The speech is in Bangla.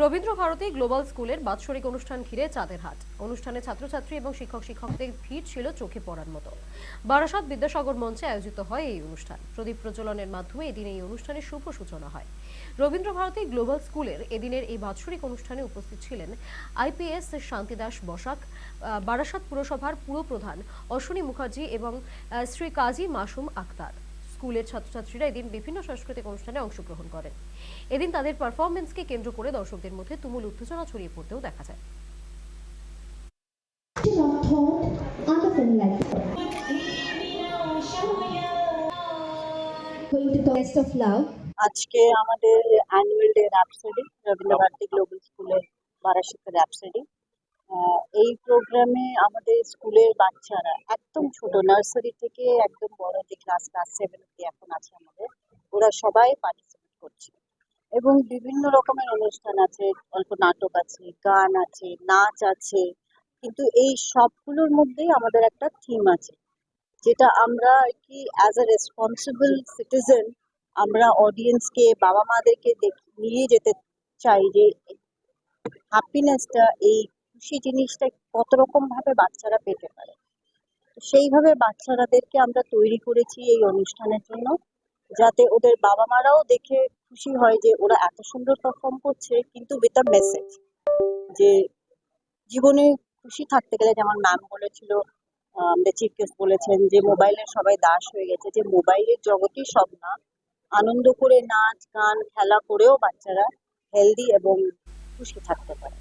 রবীন্দ্র ভারতী গ্লোবাল স্কুলের বাৎসরিক অনুষ্ঠান ঘিরে চাঁদের হাট। অনুষ্ঠানে ছাত্রছাত্রী এবং শিক্ষক শিক্ষকদের ভিড় ছিল চোখে পড়ার মতো। বারাসাত বিদ্যাসাগর মঞ্চে আয়োজিত হয় এই অনুষ্ঠান। প্রদীপ প্রজ্বলনের মাধ্যমে এদিন এই অনুষ্ঠানের শুভ সূচনা হয়। রবীন্দ্র ভারতী গ্লোবাল স্কুলের এদিনের এই বাৎসরিক অনুষ্ঠানে উপস্থিত ছিলেন আইপিএস শান্তিদাস বসাক বারাসাত পুরসভার পুরপ্রধান অশ্বিনী মুখার্জি এবং শ্রী কাজী মাসুম আক্তার। স্কুলের ছাত্রছাত্রীরা এদিন বিভিন্ন সাংস্কৃতিক অনুষ্ঠানে অংশগ্রহণ করেন। এদিন তাদের পারফরমেন্সকে কেন্দ্র করে দর্শকদের মধ্যে তুমুল উত্তেজনা ছড়িয়ে পড়তেও দেখা যায়। আজকে আমাদের annual day rhapsody Rabindrabharati global স্কুলের বারাসাতে র্যাপসডি এই প্রোগ্রামে আমাদের স্কুলের বাচ্চারা একদম ছোট নার্সারি থেকে একদম বড় যে ক্লাস ক্লাস সেভেন অব্দি এখন আছে আমাদের, ওরা সবাই পার্টিসিপেট করছে। এবং বিভিন্ন রকমের অনুষ্ঠান আছে, অল্প নাটক আছে, গান আছে, নাচ আছে, কিন্তু এই সবগুলোর মধ্যেই আমাদের একটা থিম আছে, যেটা আমরা কি অ্যাজ আ রেসপন্সিবল সিটিজেন আমরা অডিয়েন্সকে বাবা মাদেরকে নিয়ে যেতে চাই যে হ্যাপিনেসটা এই খুশি জিনিসটা কত রকম ভাবে বাচ্চারা পেতে পারে। সেইভাবে বাচ্চারাদেরকে আমরা তৈরি করেছি এই অনুষ্ঠানের জন্য, যাতে ওদের বাবা মারাও দেখে খুশি হয় যে ওরা এত সুন্দর পারফর্ম করছে, কিন্তু উইথ মেসেজ যে জীবনে খুশি থাকতে গেলে যেমন ম্যাম বলেছিল আমাদের চিফ গেস্ট বলেছেন যে মোবাইলের সবাই দাস হয়ে গেছে, যে মোবাইলের জগতই সব না। আনন্দ করে নাচ, গান, খেলা করেও বাচ্চারা হেলদি এবং খুশি থাকতে পারে।